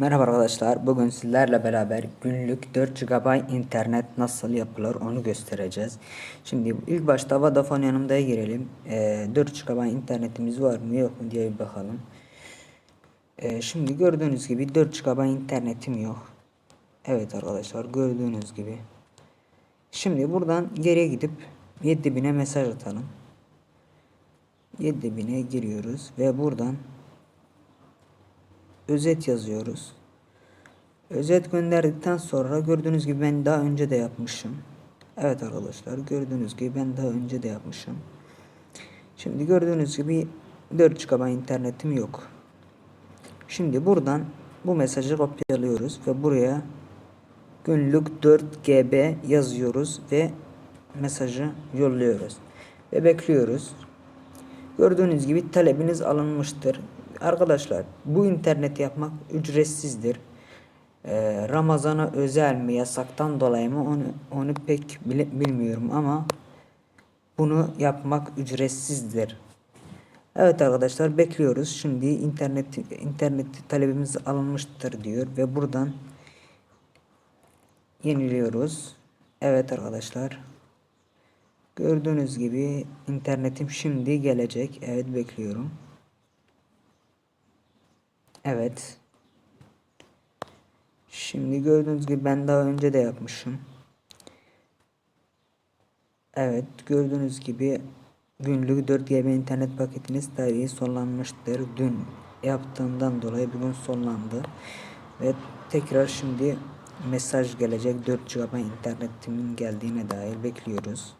Merhaba arkadaşlar. Bugün sizlerle beraber günlük 4 GB internet nasıl yapılır onu göstereceğiz. Şimdi ilk başta Vodafone yanımda girelim. Ee, 4 GB internetimiz var mı yok mu diye bir bakalım. Ee, şimdi gördüğünüz gibi 4 GB internetim yok. Evet arkadaşlar gördüğünüz gibi. Şimdi buradan geriye gidip 7000'e mesaj atalım. 7000'e giriyoruz ve buradan özet yazıyoruz. Özet gönderdikten sonra gördüğünüz gibi ben daha önce de yapmışım. Evet arkadaşlar gördüğünüz gibi ben daha önce de yapmışım. Şimdi gördüğünüz gibi 4 GB internetim yok. Şimdi buradan bu mesajı kopyalıyoruz ve buraya günlük 4 GB yazıyoruz ve mesajı yolluyoruz ve bekliyoruz. Gördüğünüz gibi talebiniz alınmıştır. Arkadaşlar bu internet yapmak ücretsizdir. Ee, Ramazana özel mi yasaktan dolayı mı onu, onu pek bile, bilmiyorum ama bunu yapmak ücretsizdir. Evet arkadaşlar bekliyoruz. Şimdi internet internet talebimiz alınmıştır diyor ve buradan yeniliyoruz. Evet arkadaşlar. Gördüğünüz gibi internetim şimdi gelecek. Evet bekliyorum. Evet. Şimdi gördüğünüz gibi ben daha önce de yapmışım. Evet gördüğünüz gibi günlük 4 GB internet paketiniz tarihi sonlanmıştır. Dün yaptığımdan dolayı bugün sonlandı. Ve tekrar şimdi mesaj gelecek 4 GB internetimin geldiğine dair bekliyoruz.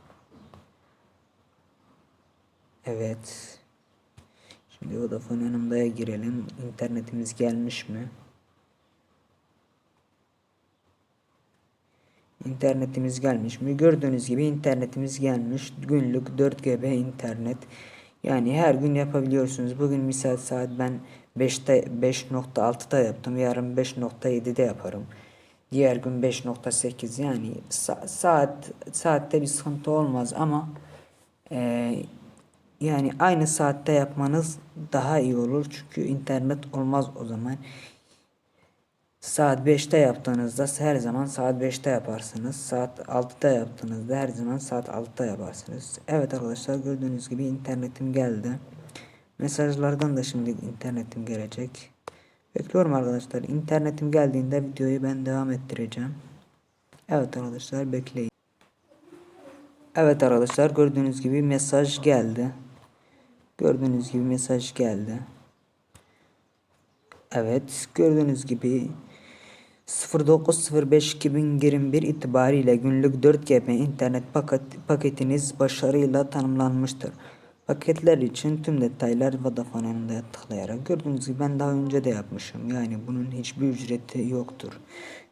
Evet. Şimdi Vodafone yanımdaya girelim. İnternetimiz gelmiş mi? İnternetimiz gelmiş mi? Gördüğünüz gibi internetimiz gelmiş. Günlük 4 GB internet. Yani her gün yapabiliyorsunuz. Bugün misal saat ben 5'te 5.6'da yaptım. Yarın 5.7'de yaparım. Diğer gün 5.8 yani sa saat saatte bir sıkıntı olmaz ama e, yani aynı saatte yapmanız daha iyi olur. Çünkü internet olmaz o zaman. Saat 5'te yaptığınızda her zaman saat 5'te yaparsınız. Saat 6'da yaptığınızda her zaman saat 6'da yaparsınız. Evet arkadaşlar gördüğünüz gibi internetim geldi. Mesajlardan da şimdi internetim gelecek. Bekliyorum arkadaşlar. İnternetim geldiğinde videoyu ben devam ettireceğim. Evet arkadaşlar bekleyin. Evet arkadaşlar gördüğünüz gibi mesaj geldi. Gördüğünüz gibi mesaj geldi. Evet gördüğünüz gibi 09.05.2021 itibariyle günlük 4 GB internet paket, paketiniz başarıyla tanımlanmıştır. Paketler için tüm detaylar Vodafone'da tıklayarak gördüğünüz gibi ben daha önce de yapmışım. Yani bunun hiçbir ücreti yoktur.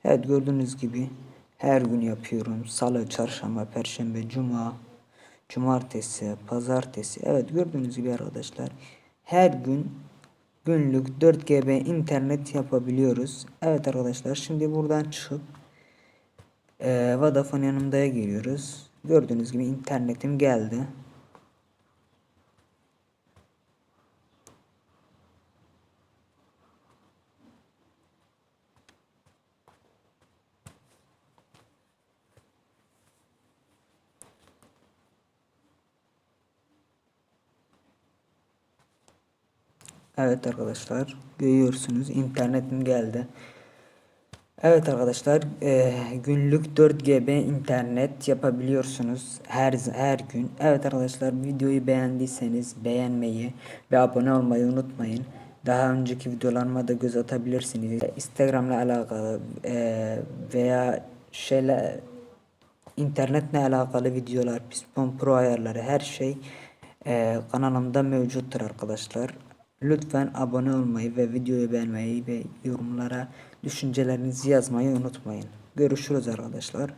Evet gördüğünüz gibi her gün yapıyorum. Salı, çarşamba, perşembe, cuma, cumartesi, pazartesi. Evet gördüğünüz gibi arkadaşlar her gün günlük 4 GB internet yapabiliyoruz. Evet arkadaşlar şimdi buradan çıkıp e, Vodafone yanımdaya giriyoruz. Gördüğünüz gibi internetim geldi. Evet arkadaşlar görüyorsunuz internetim geldi. Evet arkadaşlar e, günlük 4 GB internet yapabiliyorsunuz her her gün. Evet arkadaşlar videoyu beğendiyseniz beğenmeyi ve abone olmayı unutmayın. Daha önceki videolarıma da göz atabilirsiniz. Instagram'la alakalı e, veya şeyle internetle alakalı videolar, Pispon Pro ayarları her şey e, kanalımda mevcuttur arkadaşlar. Lütfen abone olmayı ve videoyu beğenmeyi ve yorumlara düşüncelerinizi yazmayı unutmayın. Görüşürüz arkadaşlar.